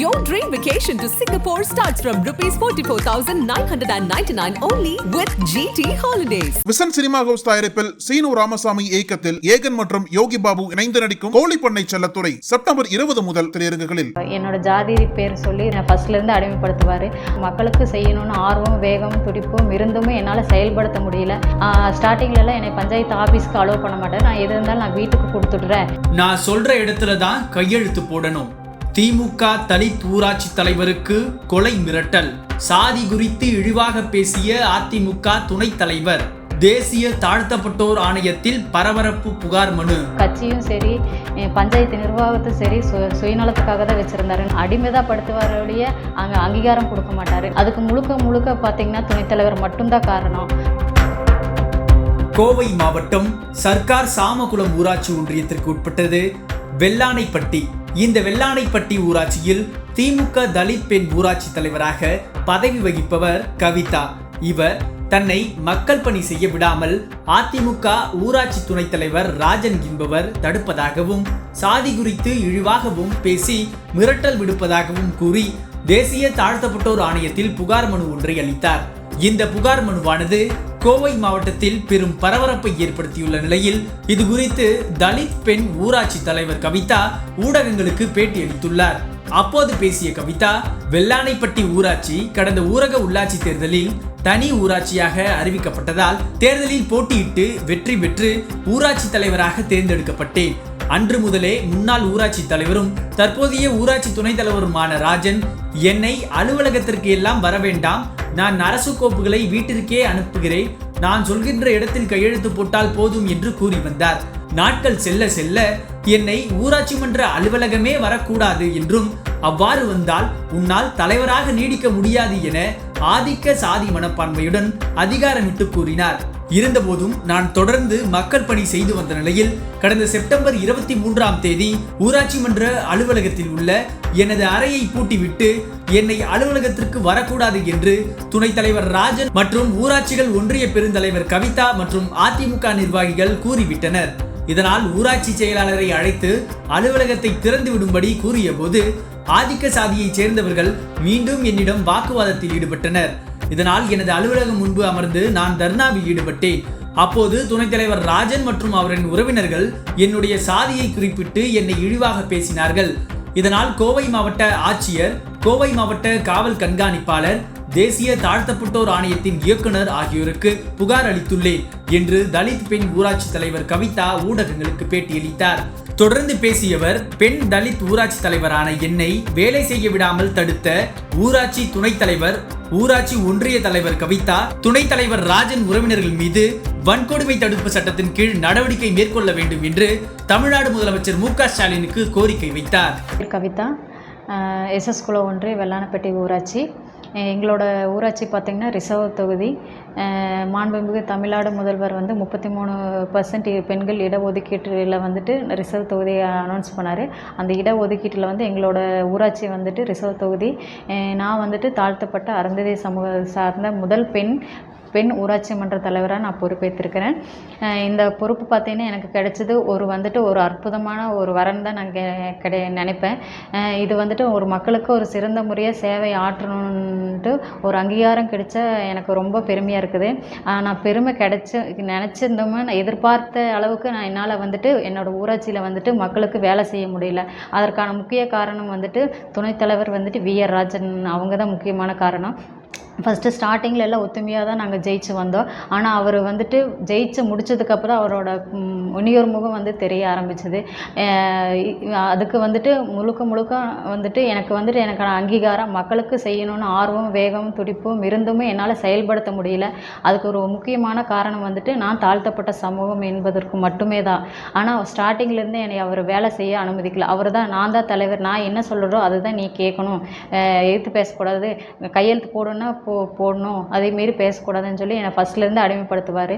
Your dream vacation to Singapore starts from rupees 44,999 only with GT Holidays. Vision Cinema House தயாரிப்பில் சீனு ராமசாமி இயக்கத்தில் ஏகன் மற்றும் யோகி பாபு இணைந்து நடிக்கும் கோழிப்பண்ணை செல்லத்துறை செப்டம்பர் இருபது முதல் திரையரங்குகளில். என்னோட ஜாதி பேர் சொல்லி நான் ஃபர்ஸ்ட்லேருந்து அடிமைப்படுத்துவார். மக்களுக்கு செய்யணும்னு ஆர்வம் வேகம் துடிப்பும் இருந்துமே என்னால் செயல்படுத்த முடியல. ஸ்டார்டிங்லலாம் என்னை பஞ்சாயத்து ஆஃபீஸ்க்கு அலோவ் பண்ண மாட்டேன் நான் எது இருந்தாலும் நான் வீட்டுக்கு கொடுத்துட்றேன். நான் சொல்ற இடத்துல தான் கையெழுத்து போடணும். திமுக தலித் ஊராட்சி தலைவருக்கு கொலை மிரட்டல். சாதி குறித்து இழிவாக பேசிய அதிமுக துணைத் தலைவர் தேசிய தாழ்த்தப்பட்டோர் ஆணையத்தில் பரபரப்பு புகார் மனு. கட்சியும் சரி பஞ்சாயத்து நிர்வாகத்தும் சரி சுயநலத்துக்காக தான் வச்சுருந்தாரு அடிமை தான் படுத்துவாரோடைய அங்கே அங்கீகாரம் கொடுக்க மாட்டார். அதுக்கு முழுக்க முழுக்க பார்த்தீங்கன்னா துணைத் தலைவர் மட்டும்தான் காரணம். கோவை மாவட்டம் சர்க்கார் சாமகுளம் ஊராட்சி ஒன்றியத்திற்கு உட்பட்டது வெள்ளானைப்பட்டி. இந்த வெள்ளானைப்பட்டி ஊராட்சியில் திமுக தலித் பெண் ஊராட்சி தலைவராக பதவி வகிப்பவர் கவிதா. இவர் தன்னை மக்கள் பணி செய்ய விடாமல் அதிமுக ஊராட்சி துணைத் தலைவர் ராஜன் என்பவர் தடுப்பதாகவும் சாதி குறித்து இழிவாகவும் பேசி மிரட்டல் விடுப்பதாகவும் கூறி தேசிய தாழ்த்தப்பட்டோர் ஆணையத்தில் புகார் மனு ஒன்றை அளித்தார். இந்த புகார் மனுவானது கோவை மாவட்டத்தில் பெரும் பரபரப்பை ஏற்படுத்தியுள்ள நிலையில் இது குறித்து தலித் பெண் ஊராட்சி தலைவர் கவிதா ஊடகங்களுக்கு பேட்டி அளித்துள்ளார். அப்போது பேசிய கவிதா வெள்ளானைப்பட்டி ஊராட்சி கடந்த ஊரக உள்ளாட்சி தேர்தலில் தனி ஊராட்சியாக அறிவிக்கப்பட்டதால் தேர்தலில் போட்டியிட்டு வெற்றி பெற்று ஊராட்சி தலைவராக தேர்ந்தெடுக்கப்பட்டேன். அன்று முதலே முன்னாள் ஊராட்சி தலைவரும் தற்போதைய ஊராட்சி துணைத் தலைவருமான ராஜன் என்னை அலுவலகத்திற்கு எல்லாம் வர வேண்டாம் நான் அரசு கோப்புகளை வீட்டிற்கே அனுப்புகிறேன். நான் சொல்கின்ற இடத்தில் கையெழுத்து போட்டால் போதும் என்று கூறி வந்தார். நாட்கள் செல்ல செல்ல என்னை ஊராட்சி மன்ற அலுவலகமே வரக்கூடாது என்றும் அவ்வாறு வந்தால் உன்னால் தலைவராக நீடிக்க முடியாது என ஆதிக்க சாதி மனப்பான்மையுடன் அதிகாரமிட்டு கூறினார். இருந்தபோதும் நான் தொடர்ந்து மக்கள் பணி செய்து வந்த நிலையில் கடந்த செப்டம்பர் இருபத்தி மூன்றாம் தேதி ஊராட்சி மன்ற அலுவலகத்தில் உள்ள எனது அறையை பூட்டிவிட்டு என்னை அலுவலகத்திற்கு வரக்கூடாது என்று துணைத் தலைவர் ராஜன் மற்றும் ஊராட்சிகள் ஒன்றிய பெருந்தலைவர் கவிதா மற்றும் அதிமுக நிர்வாகிகள் கூறிவிட்டனர். இதனால் ஊராட்சி செயலாளரை அழைத்து அலுவலகத்தை திறந்து விடும்படி கூறியபோது ஆதிக்க சாதியைச் சேர்ந்தவர்கள் மீண்டும் என்னிடம் வாக்குவாதத்தில் ஈடுபட்டனர். இதனால் எனது அலுவலகம் முன்பு அமர்ந்து நான் தர்ணாவில் ஈடுபட்டேன். அப்போது துணைத் தலைவர் ராஜன் மற்றும் அவரின் உறவினர்கள் என்னுடைய சாதியை குறிப்பிட்டு என்னை இழிவாக பேசினார்கள். இதனால் கோவை மாவட்ட ஆட்சியர் கோவை மாவட்ட காவல் கண்காணிப்பாளர் தேசிய தாழ்த்தப்பட்டோர் ஆணையத்தின் இயக்குனர் ஆகியோருக்கு புகார் அளித்துள்ளேன் என்று தலித் பெண் ஊராட்சி தலைவர் கவிதா ஊடகங்களுக்கு பேட்டியளித்தார். தொடர்ந்து பேசியவர் பெண் தலித் ஊராட்சி தலைவரான என்னை வேலை செய்ய விடாமல் தடுத்த ஊராட்சி துணைத் தலைவர் ஊராட்சி ஒன்றிய தலைவர் கவிதா துணைத் தலைவர் ராஜன் உறவினர்கள் மீது வன்கொடுமை தடுப்பு சட்டத்தின் கீழ் நடவடிக்கை மேற்கொள்ள வேண்டும் என்று தமிழ்நாடு முதலமைச்சர் மு க ஸ்டாலினுக்கு கோரிக்கை வைத்தார். கவிதா எஸ்எஸ் குல ஒன்றிய வெள்ளானப்பட்டி ஊராட்சி. எங்களோட ஊராட்சி பார்த்திங்கன்னா ரிசர்வ் தொகுதி. மாண்புமிகு தமிழ்நாடு முதல்வர் வந்து முப்பத்தி மூணு பர்சன்ட் பெண்கள் இடஒதுக்கீட்டில் வந்துட்டு ரிசர்வ் தொகுதியை அனௌன்ஸ் பண்ணார். அந்த இடஒதுக்கீட்டில் வந்து எங்களோட ஊராட்சி வந்துட்டு ரிசர்வ் தொகுதி. நான் வந்துட்டு தாழ்த்தப்பட்ட அருந்ததி சமூக சார்ந்த முதல் பெண் பெண் ஊராட்சி மன்ற தலைவராக நான் பொறுப்பேற்றிருக்கிறேன் இந்த பொறுப்பு பார்த்தீங்கன்னா எனக்கு கிடைச்சது ஒரு வந்துட்டு ஒரு அற்புதமான ஒரு வரன் தான் நான் கிடை நினைப்பேன். இது வந்துட்டு ஒரு மக்களுக்கு ஒரு சிறந்த முறையாக சேவை ஆற்றணுன்ட்டு ஒரு அங்கீகாரம் கிடைச்ச எனக்கு ரொம்ப பெருமையாக இருக்குது. நான் பெருமை கிடைச்சி நினச்சிருந்தோமே நான் எதிர்பார்த்த அளவுக்கு நான் என்னால் வந்துட்டு என்னோடய ஊராட்சியில் வந்துட்டு மக்களுக்கு வேலை செய்ய முடியல. அதற்கான முக்கிய காரணம் வந்துட்டு துணைத்தலைவர் வந்துட்டு வி. ஆர். ராஜன் அவங்க தான் முக்கியமான காரணம். ஃபஸ்ட்டு ஸ்டார்டிங்கில் எல்லாம் ஒத்துமையாக தான் நாங்கள் ஜெயிச்சு வந்தோம். ஆனால் அவர் வந்துட்டு ஜெயிச்சு முடிச்சதுக்கப்புறம் அவரோட முனியோர் முகம் வந்து தெரிய ஆரம்பிச்சது. அதுக்கு வந்துட்டு முழுக்க முழுக்க வந்துட்டு எனக்கு வந்துட்டு எனக்கான அங்கீகாரம் மக்களுக்கு செய்யணும்னு ஆர்வம் வேகம் துடிப்பும் இருந்துமே என்னால் செயல்படுத்த முடியல. அதுக்கு ஒரு முக்கியமான காரணம் வந்துட்டு நான் தாழ்த்தப்பட்ட சமூகம் என்பதற்கு மட்டுமே தான். ஆனால் ஸ்டார்டிங்லேருந்து என்னை அவர் வேலை செய்ய அனுமதிக்கல. அவர் தான் நான் தான் தலைவர். நான் என்ன சொல்கிறோ அதுதான் நீ கேட்கணும். எழுத்து பேசக்கூடாது. கையெழுத்து போடணும்னா போ போடணும். அதேமாரி பேசக்கூடாதுன்னு சொல்லி என்னை ஃபஸ்ட்லேருந்து அடிமைப்படுத்துவார்.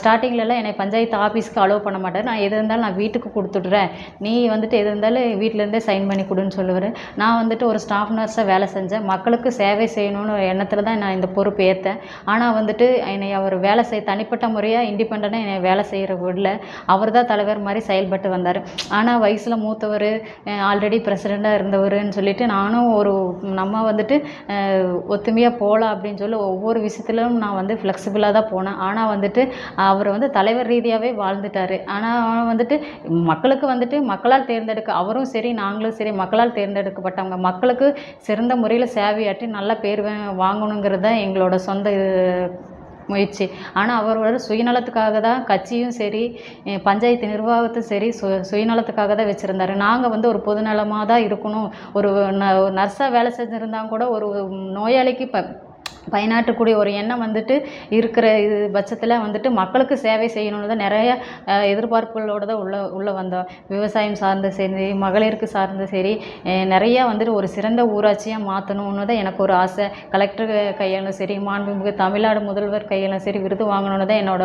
ஸ்டார்டிங்லலாம் என்னை பஞ்சாயத்து ஆஃபீஸ்க்கு அலோவ் பண்ண மாட்டார். நான் எது இருந்தாலும் நான் வீட்டுக்கு கொடுத்துட்றேன். நீ வந்துட்டு எது இருந்தாலும் வீட்டிலேருந்தே சைன் பண்ணி கொடுன்னு சொல்லுவார். நான் வந்துட்டு ஒரு ஸ்டாஃப் நர்ஸாக வேலை செஞ்சேன். மக்களுக்கு சேவை செய்யணும்னு எண்ணத்தில் தான் நான் இந்த பொறுப்பு ஏற்றேன் ஆனால் வந்துட்டு என்னை அவர் வேலை செய்ய தனிப்பட்ட முறையாக இண்டிபெண்ட்டாக என்னை வேலை செய்கிற விடல. அவர் தான் தலைவர் மாதிரி செயல்பட்டு வந்தார். ஆனால் வயசில் மூத்தவர் ஆல்ரெடி பிரசிடெண்ட்டாக இருந்தவர்னு சொல்லிட்டு நானும் ஒரு நம்ம வந்துட்டு ஒத்துமையாக போகலாம் அப்படின்னு சொல்லி ஒவ்வொரு விஷயத்துலையும் நான் வந்து ஃப்ளெக்சிபிளாக தான் போனேன். ஆனால் வந்துட்டு அவர் வந்து தலைவர் ரீதியாகவே வாழ்ந்துட்டார். ஆனால் வந்துட்டு மக்களுக்கு வந்துட்டு மக்களால் தேர்ந்தெடுக்க அவரும் சரி நாங்களும் சரி மக்களால் தேர்ந்தெடுக்கப்பட்டவங்க. மக்களுக்கு சிறந்த முறையில் சேவையாற்றி நல்ல பேர் வாங்கணுங்கிறது தான் எங்களோட சொந்த முயற்சி. ஆனால் அவரோட சுயநலத்துக்காக தான் கட்சியும் சரி பஞ்சாயத்து நிர்வாகத்தும் சரி சு சுயநலத்துக்காக தான் வச்சுருந்தாரு. நாங்கள் வந்து ஒரு பொதுநலமாக தான் இருக்கணும். ஒரு ந நர்ஸாக வேலை செஞ்சுருந்தா கூட ஒரு நோயாளிக்கு ப பயனாற்றக்கூடிய ஒரு எண்ணம் வந்துட்டு இருக்கிற இது பட்சத்தில் வந்துட்டு மக்களுக்கு சேவை செய்யணும்னு தான் நிறைய எதிர்பார்ப்புகளோடு தான் உள்ள உள்ளே வந்தோம். விவசாயம் சார்ந்த சரி மகளிருக்கு சார்ந்த சரி நிறையா வந்துட்டு ஒரு சிறந்த ஊராட்சியாக மாற்றணும்னு தான் எனக்கு ஒரு ஆசை. கலெக்டர் கையாலும் சரி மாண்புமிகு தமிழ்நாடு முதல்வர் கையாலும் சரி விருது வாங்கணும்னு தான் என்னோட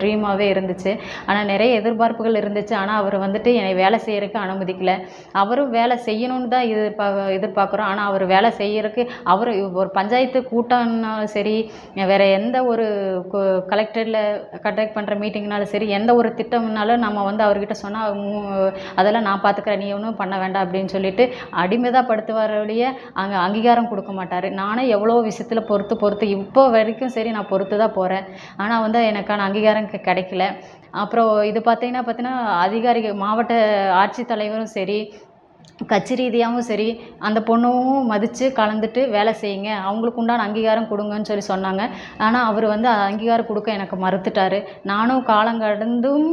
ட்ரீமாகவே இருந்துச்சு. ஆனால் நிறைய எதிர்பார்ப்புகள் இருந்துச்சு. ஆனால் அவர் வந்துட்டு என்னை வேலை செய்கிறதுக்கு அனுமதிக்கலை. அவரும் வேலை செய்யணும்னு தான் எதிர்பார்க்க எதிர்பார்க்குறோம். ஆனால் அவர் வேலை செய்கிறதுக்கு அவர் ஒரு பஞ்சாயத்து கூட்டம் மீட்டிங்னாலும் சரி வேறு எந்த ஒரு கலெக்டரில் கண்டக்ட் பண்ணுற மீட்டிங்னாலும் சரி எந்த ஒரு திட்டம்னாலும் நம்ம வந்து அவர்கிட்ட சொன்னால் அதெல்லாம் நான் பார்த்துக்கிறேன் நீ ஒன்றும் பண்ண வேண்டாம் அப்படின்னு சொல்லிட்டு அடிமைதாப்படுத்துவார் ஒழிய அங்கே அங்கீகாரம் கொடுக்க மாட்டார். நானே எவ்வளோ விஷயத்தில் பொறுத்து பொறுத்து இப்போ வரைக்கும் சரி நான் பொறுத்து தான் போகிறேன் ஆனால் வந்து எனக்கான அங்கீகாரம் கிடைக்கல. அப்புறம் இது பார்த்தீங்கன்னா பார்த்தீங்கன்னா அதிகாரிகள் மாவட்ட ஆட்சித்தலைவரும் சரி கட்சி ரீதியாகவும் சரி அந்த பொண்ணும் மதித்து கலந்துட்டு வேலை செய்யுங்க அவங்களுக்கு உண்டான அங்கீகாரம் கொடுங்கன்னு சொல்லி சொன்னாங்க. ஆனால் அவர் வந்து அங்கீகாரம் கொடுக்க எனக்கு மறுத்துட்டார். நானும் காலம் கடந்தும்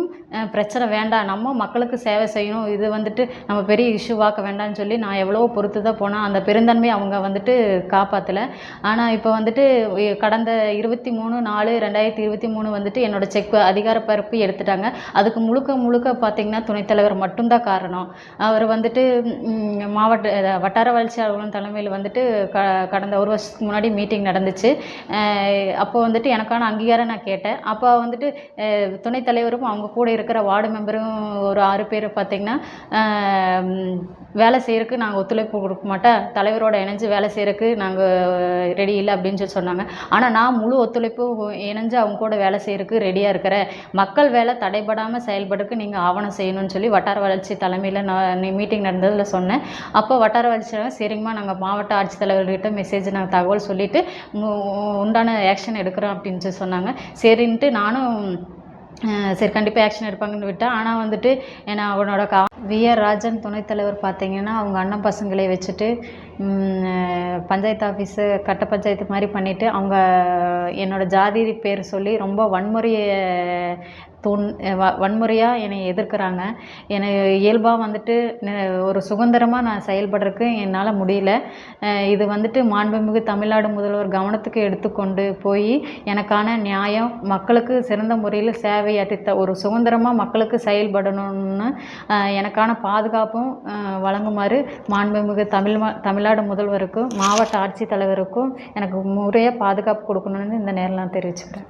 பிரச்சனை வேண்டாம். நம்ம மக்களுக்கு சேவை செய்யணும். இது வந்துட்டு நம்ம பெரிய இஷ்யூவாக்க வேண்டாம்னு சொல்லி நான் எவ்வளோ பொறுத்து தான் போனேன் அந்த பெருந்தன்மை அவங்க வந்துட்டு காப்பாற்றலை ஆனால் இப்போ வந்துட்டு கடந்த இருபத்தி மூணு நாலு ரெண்டாயிரத்தி இருபத்தி மூணு வந்துட்டு என்னோடய செக் அதிகார பரப்பு எடுத்துட்டாங்க. அதுக்கு முழுக்க முழுக்க பார்த்திங்கன்னா துணைத் தலைவர் மட்டும்தான் காரணம். அவர் வந்துட்டு மாவட்ட வட்டார வளர்ச்சி அலுவலகம் தலைமையில் வந்துட்டு க கடந்த ஒரு வருஷத்துக்கு முன்னாடி மீட்டிங் நடந்துச்சு. அப்போது அப்போ வந்துட்டு எனக்கான அங்கீகாரம் நான் கேட்டேன். அப்போ வந்துட்டு அஹ், துணைத் தலைவரும் அவங்க கூட இருக்கிற வார்டு மெம்பரும் ஒரு ஆறு பேர் பார்த்திங்கன்னா வேலை செய்கிறக்கு நாங்கள் ஒத்துழைப்பு கொடுக்க மாட்டோம். தலைவரோட இணைஞ்சு வேலை செய்கிறதுக்கு நாங்கள் ரெடி இல்லை அப்படின்னு சொல்லி சொன்னாங்க. ஆனால் நான் முழு ஒத்துழைப்பு இணைஞ்சு அவங்க கூட வேலை செய்கிறக்கு ரெடியாக இருக்கிறேன். மக்கள் வேலை தடைபடாமல் செயல்படுறதுக்கு நீங்கள் ஆவணம் செய்யணும்னு சொல்லி வட்டார வளர்ச்சி தலைமையில் நான் மீட்டிங் நடந்ததில் சொன்னேன். அப்போ வட்டார வளர்ச்சியாளர் சரிங்கம்மா நாங்கள் மாவட்ட ஆட்சித்தலைவர்கிட்ட மெசேஜ் நாங்கள் தகவல் சொல்லிவிட்டு உண்டான ஆக்ஷன் எடுக்கிறோம் அப்படின்னு சொன்னாங்க. சரின்ட்டு நானும் சரி கண்டிப்பாக ஆக்ஷன் எடுப்பாங்கன்னு விட்டேன். ஆனால் வந்துட்டு ஏன்னா அவனோட கா விஆர் ராஜன் துணைத்தலைவர் பார்த்தீங்கன்னா அவங்க அண்ணன் பசங்களை வச்சுட்டு பஞ்சாயத்து ஆஃபீஸு கட்ட பஞ்சாயத்து மாதிரி பண்ணிவிட்டு அவங்க என்னோட ஜாதி பேர் சொல்லி ரொம்ப வன்முறையை தூண் வ- வன்முறையாக என்னை எதிர்க்கிறாங்க. என்னை இயல்பாக வந்துட்டு ஒரு சுதந்திரமாக நான் செயல்படுறதுக்கு என்னால் முடியல. இது வந்துட்டு மாண்புமிகு தமிழ்நாடு முதல்வர் கவனத்துக்கு எடுத்துக்கொண்டு போய் எனக்கான நியாயம் மக்களுக்கு சிறந்த முறையில் சேவையாற்றி ஒரு சுதந்திரமாக மக்களுக்கு செயல்படணும்னு எனக்கான பாதுகாப்பும் வழங்குமாறு மாண்புமிகு தமிழ் தமிழ்நாடு முதல்வருக்கும் மாவட்ட ஆட்சித்தலைவருக்கும் எனக்கு முறையாக பாதுகாப்பு கொடுக்கணும்னு இந்த நேரில் நான் தெரிவிச்சுக்கிறேன்.